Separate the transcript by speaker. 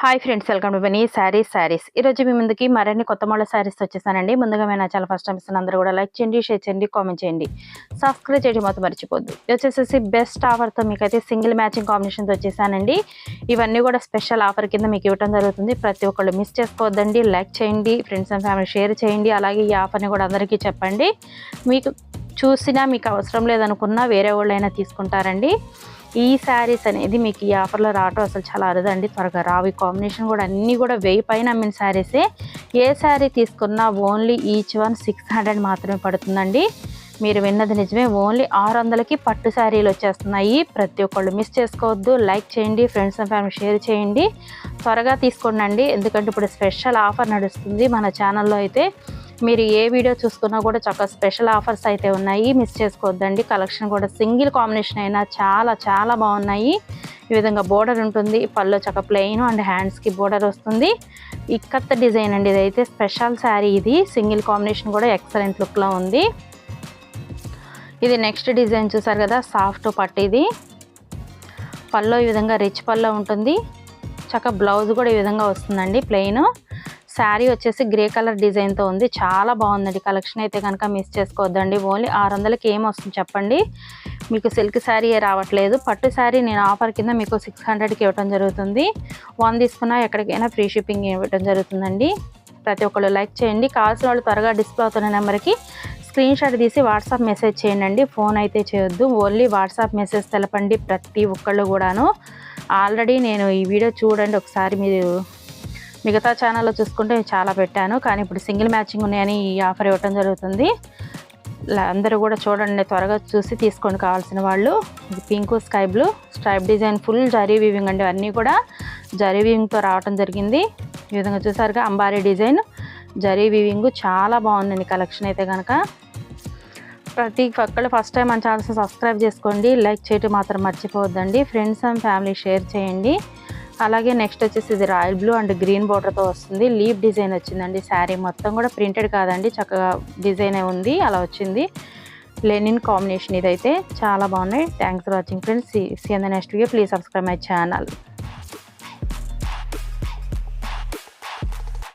Speaker 1: Hi friends welcome to money sarees sarees ఈరోజు మీ ముందుకి మరిన్ని కొత్త మోడల్ శారీస్ వచ్చేసానండి. ముందుగా మేము నా చాలా ఫస్ట్ టైం ఇస్తున్న అందరూ కూడా లైక్ చేయండి షేర్ చేయండి కామెంట్ చేయండి. సబ్స్క్రైబ్ చేయడం మొత్తం మర్చిపోద్దు. వచ్చేసేసి బెస్ట్ ఆఫర్తో మీకైతే సింగిల్ మ్యాచింగ్ కాంబినేషన్తో వచ్చేసానండి. ఇవన్నీ కూడా స్పెషల్ ఆఫర్ కింద మీకు ఇవ్వడం జరుగుతుంది. ప్రతి ఒక్కళ్ళు మిస్ చేసుకోవద్దండి. లైక్ చేయండి ఫ్రెండ్స్ అండ్ ఫ్యామిలీ షేర్ చేయండి. అలాగే ఈ ఆఫర్ని కూడా అందరికీ చెప్పండి. మీకు చూసినా మీకు అవసరం లేదనుకున్నా వేరే వాళ్ళైనా తీసుకుంటారండి. ఈ శారీస్ అనేది మీకు ఈ ఆఫర్లో రావటం అసలు చాలా అరుదండి. త్వరగా రావు. ఈ కాంబినేషన్ కూడా అన్నీ కూడా వెయ్యి పైన అమ్మిన శారీసే ఏ. శారీ తీసుకున్నా only each one six hundred మాత్రమే పడుతుందండి. మీరు విన్నది నిజమే ఓన్లీ ఆరు వందలకి పట్టు శారీలు వచ్చేస్తున్నాయి. ప్రతి ఒక్కళ్ళు మిస్ చేసుకోవద్దు. లైక్ చేయండి ఫ్రెండ్స్ అండ్ ఫ్యామిలీ షేర్ చేయండి. త్వరగా తీసుకోండి ఎందుకంటే ఇప్పుడు స్పెషల్ ఆఫర్ నడుస్తుంది. మన ఛానల్లో అయితే మీరు ఏ వీడియో చూసుకున్నా కూడా చక్కగా స్పెషల్ ఆఫర్స్ అయితే ఉన్నాయి. మిస్ చేసుకోవద్దండి. కలెక్షన్ కూడా సింగిల్ కాంబినేషన్ అయినా చాలా చాలా బాగున్నాయి. ఈ విధంగా బోర్డర్ ఉంటుంది. పళ్ళు చక్క ప్లెయిన్ అండ్ హ్యాండ్స్కి బోర్డర్ వస్తుంది. ఇక్కత్త డిజైన్ అండి ఇదైతే. స్పెషల్ శారీ ఇది. సింగిల్ కాంబినేషన్ కూడా ఎక్సలెంట్ లుక్లో ఉంది. ఇది నెక్స్ట్ డిజైన్ చూసారు కదా. సాఫ్ట్ పట్టు ఇది. పళ్ళు ఈ విధంగా రిచ్ పళ్ళు ఉంటుంది. చక్క బ్లౌజ్ కూడా ఈ విధంగా వస్తుందండి. ప్లెయిన్. శారీ వచ్చేసి గ్రే కలర్ డిజైన్తో ఉంది. చాలా బాగుందండి. కలెక్షన్ అయితే కనుక మిస్ చేసుకోవద్దండి. ఓన్లీ ఆరు వందలకి ఏం వస్తుంది చెప్పండి. మీకు సిల్క్ శారీ రావట్లేదు. పట్టు శారీ నేను ఆఫర్ కింద మీకు సిక్స్ హండ్రెడ్కి ఇవ్వడం జరుగుతుంది. వన్ తీసుకున్నా ఎక్కడికైనా ఫ్రీ షిప్పింగ్ ఇవ్వడం జరుగుతుందండి. ప్రతి ఒక్కళ్ళు లైక్ చేయండి. కావాల్సిన వాళ్ళు త్వరగా డిస్ప్లే అవుతున్న నెంబర్కి స్క్రీన్ షాట్ తీసి వాట్సాప్ మెసేజ్ చేయండి ఫోన్ అయితే చేయొద్దు. ఓన్లీ వాట్సాప్ మెసేజ్ తెలపండి ప్రతి ఒక్కళ్ళు కూడాను. ఆల్రెడీ నేను ఈ వీడియో చూడండి. ఒకసారి మీరు మిగతా ఛానల్లో చూసుకుంటే చాలా పెట్టాను. కానీ ఇప్పుడు సింగిల్ మ్యాచింగ్ ఉన్నాయని ఈ ఆఫర్ ఇవ్వటం జరుగుతుంది. అందరూ కూడా చూడండి త్వరగా చూసి తీసుకోండి కావాల్సిన వాళ్ళు. Pink sky blue stripe design full zari weaving అండి. అన్నీ కూడా జరీ వీవింగ్తో రావటం జరిగింది. ఈ విధంగా చూసారుగా అంబారీ డిజైన్. జరీ వీవింగ్ చాలా బాగుందండి కలెక్షన్ అయితే కనుక ప్రతి ఒక్కళ్ళు ఫస్ట్ టైం మన ఛానల్స్ సబ్స్క్రైబ్ చేసుకోండి. లైక్ చేయటం మాత్రం మర్చిపోవద్దండి. ఫ్రెండ్స్ అండ్ ఫ్యామిలీ షేర్ చేయండి. అలాగే నెక్స్ట్ వచ్చేసి ఇది రాయల్ బ్లూ అండ్ గ్రీన్ బార్డర్తో వస్తుంది. లీవ్ డిజైన్ వచ్చిందండి. శారీ మొత్తం కూడా ప్రింటెడ్ కాదండి. చక్కగా డిజైన్ ఉంది. అలా వచ్చింది. లెనిన్ కాంబినేషన్ ఇదైతే చాలా బాగున్నాయి. Thanks for watching friends see next video please subscribe my channel